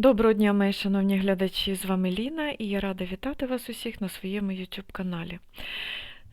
Доброго дня, мої шановні глядачі! З вами Ліна і я рада вітати вас усіх на своєму YouTube каналі.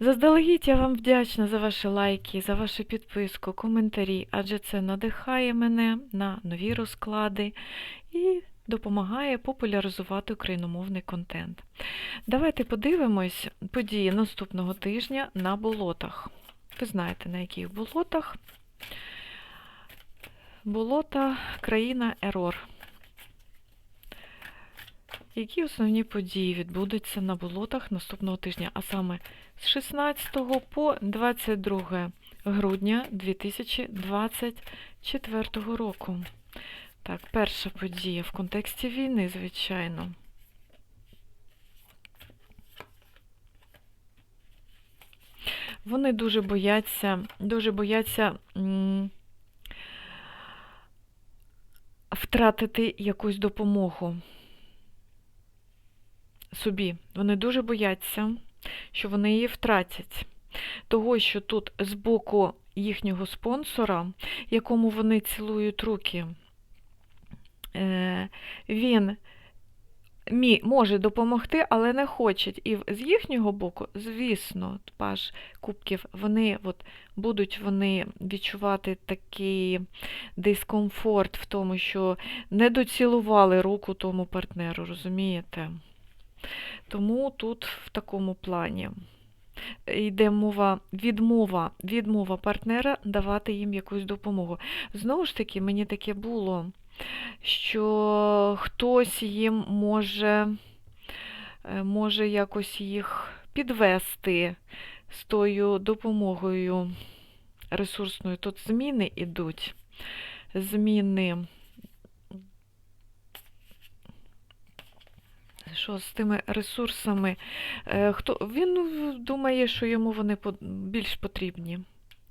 Заздалегідь я вам вдячна за ваші лайки, за вашу підписку, коментарі, адже це надихає мене на нові розклади і допомагає популяризувати україномовний контент. Давайте подивимось події наступного тижня на болотах. Ви знаєте, на яких болотах? Болота, країна Ерор. Які основні події відбудуться на болотах наступного тижня, а саме з 16 по 22 грудня 2024 року? Так, перша подія в контексті війни, звичайно. Вони дуже бояться, дуже бояться втратити якусь допомогу собі. Вони дуже бояться, що вони її втратять. Того, що тут з боку їхнього спонсора, якому вони цілують руки, е, він мі, може допомогти, але не хочуть. І з їхнього боку, звісно, паж кубків, вони от, будуть вони відчувати такий дискомфорт в тому, що не доцілували руку тому партнеру, розумієте? Тому тут в такому плані йде мова, відмова, відмова партнера давати їм якусь допомогу. Знову ж таки, мені таке було, що хтось їм може, е, може якось їх підвести з тою допомогою ресурсною. Тут зміни йдуть. Зміни. Що з тими ресурсами? Е, Хто він ну, думає, що йому вони більш потрібні.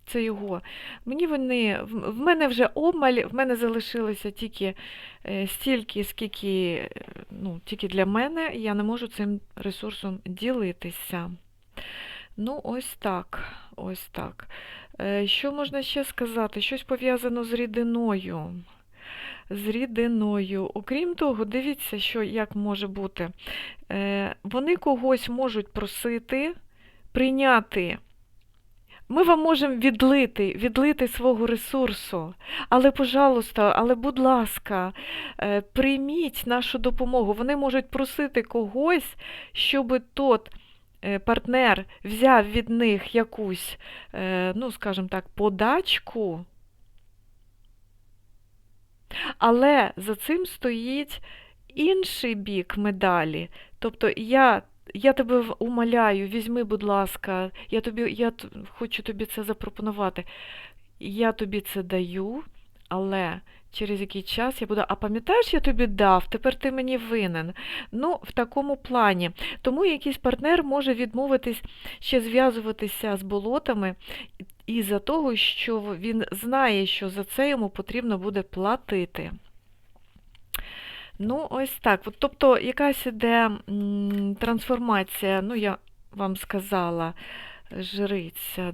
Це його. Мені вони, В мене вже обмаль, в мене залишилося тільки е, стільки, скільки е, ну, тільки для мене, я не можу цим ресурсом ділитися. Ну, ось так. ось так. Що можна ще сказати? Щось пов'язано з рідиною з рідиною. Окрім того, дивіться, що як може бути. Е, вони когось можуть просити прийняти. Ми вам можемо відлити, відлити свого ресурсу. Але, пожалуйста, але, будь ласка, е, прийміть нашу допомогу. Вони можуть просити когось, щоб тот е, партнер взяв від них якусь, ну, скажімо так, подачку. Але за цим стоїть інший бік медалі. Тобто я я тебе умоляю, візьми, будь ласка, я тобі, я хочу тобі це запропонувати. Я тобі це даю, але через який час я буду, а пам'ятаєш, я тобі дав, тепер ти мені винен. Ну, в такому плані. Тому якийсь партнер може відмовитись ще зв'язуватися з болотами із-за того, що він знає, що за це йому потрібно буде платити. Ну, ось так. Тобто, якась іде трансформація, ну, я вам сказала, жриця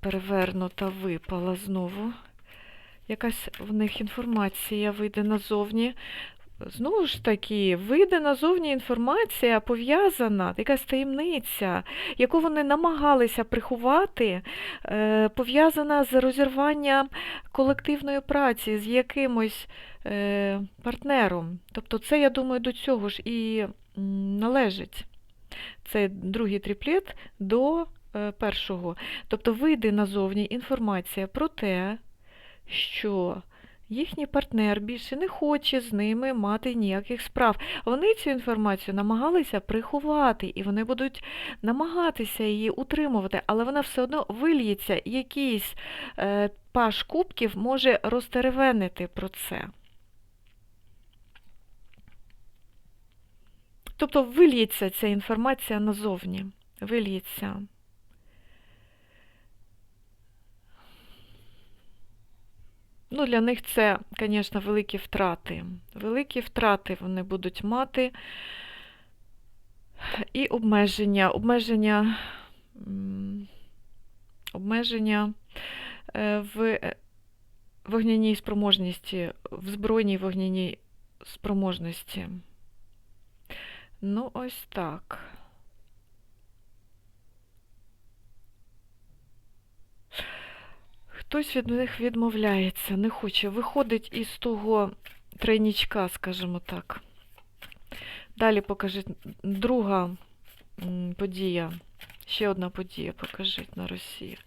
перевернута, випала знову. Якась в них інформація вийде назовні. Знову ж таки, вийде назовні інформація пов'язана, якась таємниця, яку вони намагалися приховати, е, пов'язана з розірванням колективної праці з якимось е, партнером. Тобто, це, я думаю, до цього ж і належить. Це другий тріплет до е, першого. Тобто, вийде назовні інформація про те, що їхній партнер більше не хоче з ними мати ніяких справ. Вони цю інформацію намагалися приховати, і вони будуть намагатися її утримувати, але вона все одно вильється, якийсь е, паш кубків може розтеревенити про це. Тобто вильється ця інформація назовні. Вильється. Ну, Для них це, звісно, великі втрати. Великі втрати вони будуть мати. І обмеження, обмеження, обмеження е, в вогняній спроможності, в збройній вогняній спроможності. Ну, ось так. Хтось від них відмовляється, не хоче. Виходить із того тройнічка, скажімо так. Далі покажіть друга подія. Ще одна подія покажіть на Росії.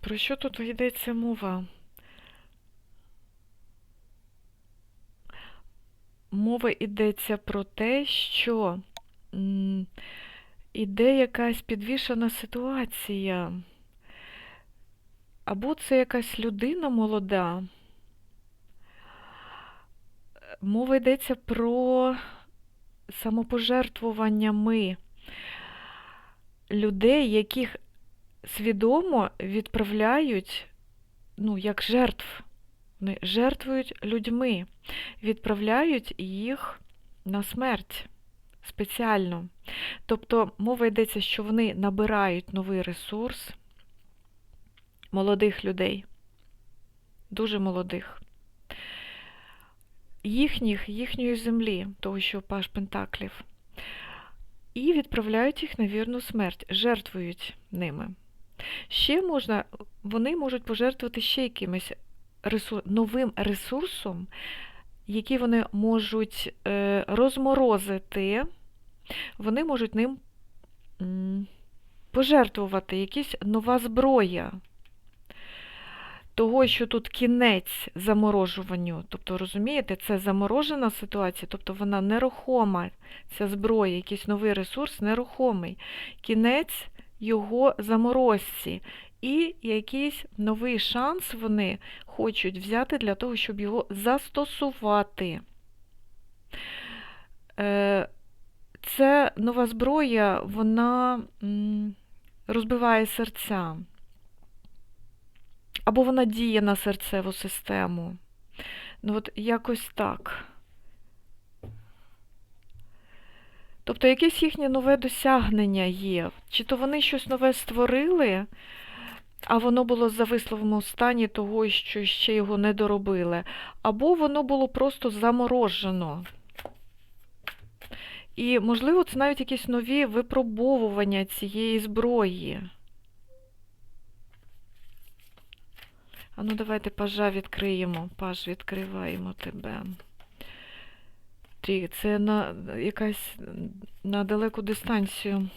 Про що тут йдеться мова? Мова йдеться про те, що іде якась підвішена ситуація. Або це якась людина молода. Мова йдеться про самопожертвуваннями людей, яких свідомо відправляють, ну, як жертв. Вони жертвують людьми, відправляють їх на смерть спеціально. Тобто мова йдеться, що вони набирають новий ресурс молодих людей, дуже молодих, їхніх, їхньої землі, того, що Паш Пентаклів, і відправляють їх на вірну смерть, жертвують ними. Ще можна, вони можуть пожертвувати ще якимось ресур, новим ресурсом, який вони можуть е, розморозити, вони можуть ним пожертвувати, якась нова зброя. Того, що тут кінець заморожуванню, тобто, розумієте, це заморожена ситуація, тобто вона нерухома, ця зброя, якийсь новий ресурс нерухомий. Кінець його заморозці. І якийсь новий шанс вони хочуть взяти для того, щоб його застосувати. Е, Це нова зброя, вона розбиває серця. Або вона діє на серцеву систему. Ну, от якось так. Тобто якесь їхнє нове досягнення є. Чи то вони щось нове створили, а воно було в зависловому стані того, що ще його не доробили, або воно було просто заморожено. І, можливо, це навіть якісь нові випробовування цієї зброї. А ну давайте пажа відкриємо. Паж, відкриваємо тебе. Це на якась на далеку дистанцію.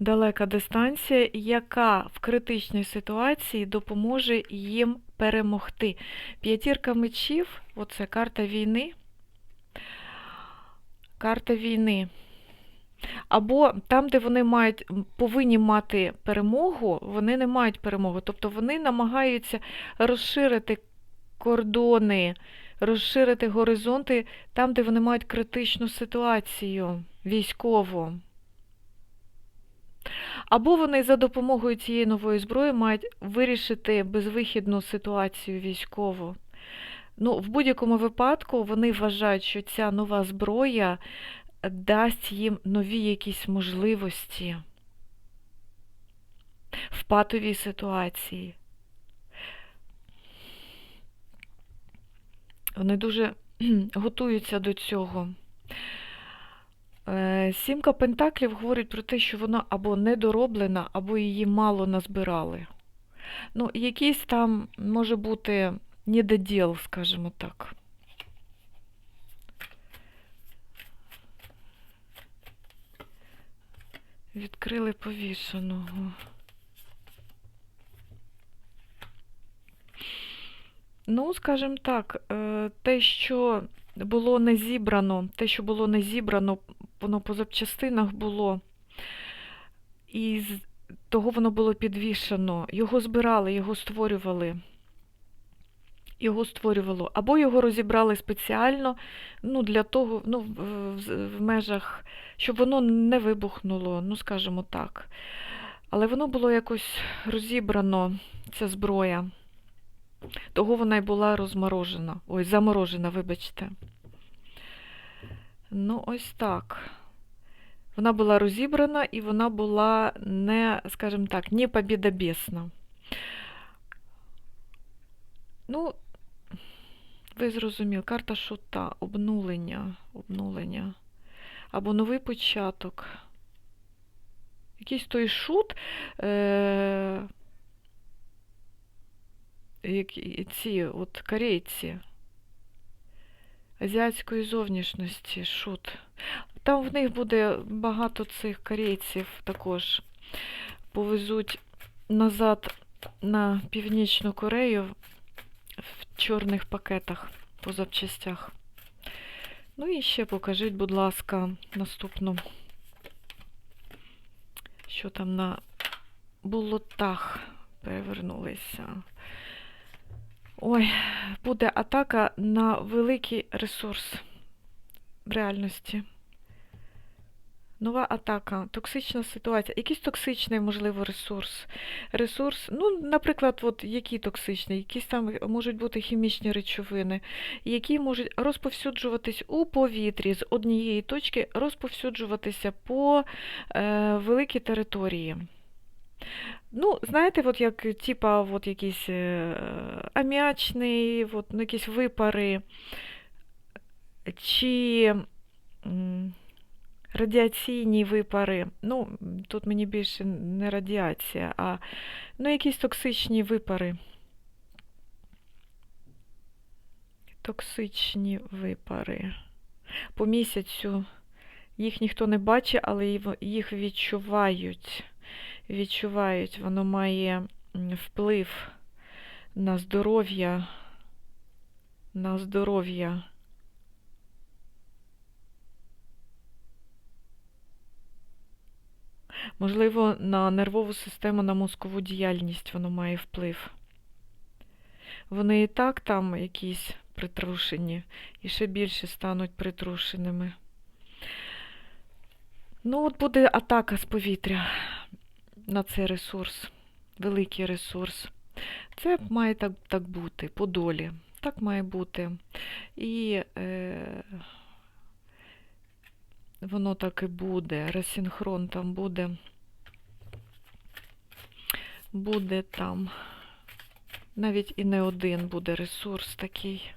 Далека дистанція, яка в критичній ситуації допоможе їм перемогти. П'ятірка мечів, оце карта війни. Карта війни. Або там, де вони мають, повинні мати перемогу, вони не мають перемоги. Тобто вони намагаються розширити кордони, розширити горизонти там, де вони мають критичну ситуацію військову. Або вони за допомогою цієї нової зброї мають вирішити безвихідну ситуацію військову. Ну, в будь-якому випадку вони вважають, що ця нова зброя дасть їм нові якісь можливості в патовій ситуації. Вони дуже готуються до цього. Е, Сімка Пентаклів говорить про те, що вона або недороблена, або її мало назбирали. Ну, якийсь там може бути недоділ, скажімо так. Відкрили повішеного. Ну, скажімо так, е, те, що було не зібрано, те, що було не зібрано, воно по запчастинах було, і з того воно було підвішено. Його збирали, його створювали. Його створювало. Або його розібрали спеціально, ну, для того, ну, в, межах, щоб воно не вибухнуло, ну, скажімо так. Але воно було якось розібрано, ця зброя. Того вона й була розморожена. Ой, заморожена, вибачте. Ну, ось так. Вона була розібрана і вона була не, скажімо так, не побідобесна. Ну, ви зрозуміли, карта шута, обнулення, обнулення. Або новий початок. Якийсь той шут. Е- ці от корейці азіатської зовнішності, шут. Там в них буде багато цих корейців також. Повезуть назад на Північну Корею в чорних пакетах по запчастях. Ну і ще покажіть, будь ласка, наступну, що там на болотах перевернулися. Ой, буде атака на великий ресурс в реальності. Нова атака, токсична ситуація, якийсь токсичний, можливо, ресурс. Ресурс, ну, наприклад, от які токсичні, якісь там можуть бути хімічні речовини, які можуть розповсюджуватись у повітрі з однієї точки, розповсюджуватися по е, великій території. Ну, знаєте, от як типа от якийсь е, аміачний, от, ну, якісь випари, чи радіаційні випари. Ну, тут мені більше не радіація, а ну, якісь токсичні випари. Токсичні випари. По місяцю їх ніхто не бачить, але їх відчувають. Відчувають, воно має вплив на здоров'я, на здоров'я. Можливо, на нервову систему, на мозкову діяльність воно має вплив. Вони і так там якісь притрушені, і ще більше стануть притрушеними. Ну, от буде атака з повітря на цей ресурс, великий ресурс. Це має так, так бути, по долі. Так має бути. І е, воно так і буде. Ресінхрон там буде. Буде там. Навіть і не один буде ресурс такий.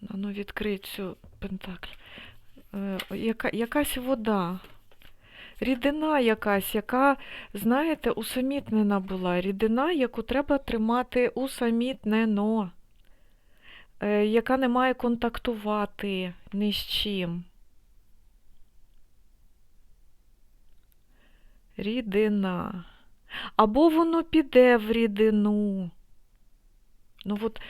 Ну, відкрий цю пентакль. Е, яка, якась вода. Рідина якась, яка, знаєте, усамітнена була. Рідина, яку треба тримати усамітнено, е, яка не має контактувати ні з чим. Рідина. Або воно піде в рідину. Ну от.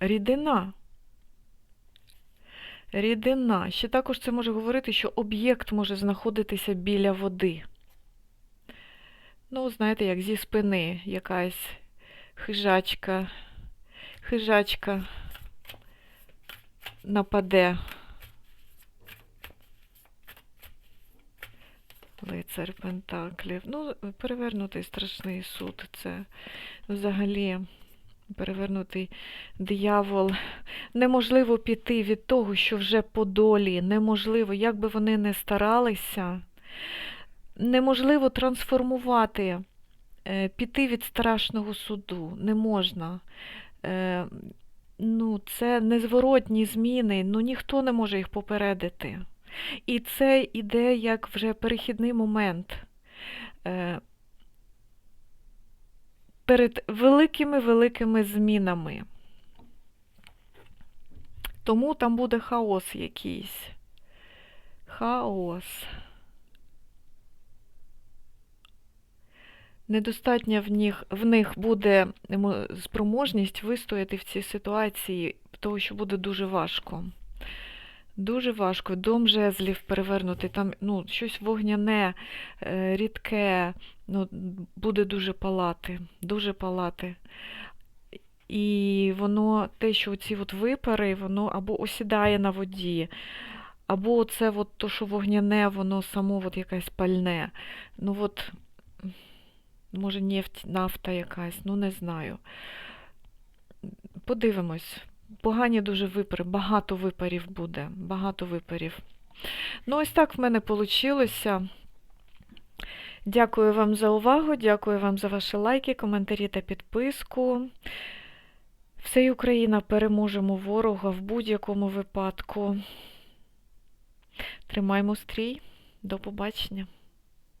Рідина. Рідина. Ще також це може говорити, що об'єкт може знаходитися біля води. Ну, знаєте, як зі спини якась хижачка, хижачка нападе. Лицар Пентаклів. Ну, перевернутий страшний суд. Це взагалі перевернутий диявол. Неможливо піти від того, що вже по долі. Неможливо, як би вони не старалися, неможливо трансформувати, е, піти від страшного суду. Не можна. Е, Ну, це незворотні зміни, ну ніхто не може їх попередити. І це іде як вже перехідний момент. Перед великими-великими змінами. Тому там буде хаос якийсь. Хаос. Недостатня в них, в них буде спроможність вистояти в цій ситуації, того що буде дуже важко. Дуже важко. Дом жезлів перевернути, там ну, щось вогняне, е, рідке, ну, буде дуже палати, дуже палати. І воно, те, що ці от випари, воно або осідає на воді, або це от то, що вогняне, воно само от якесь пальне. Ну от, Може, нефть, нафта якась, ну не знаю. Подивимось. Погані дуже випари, багато випарів буде, багато випарів. Ну, ось так в мене вийшло. Дякую вам за увагу, дякую вам за ваші лайки, коментарі та підписку. Все Україна переможемо ворога в будь-якому випадку. Тримаймо стрій. До побачення.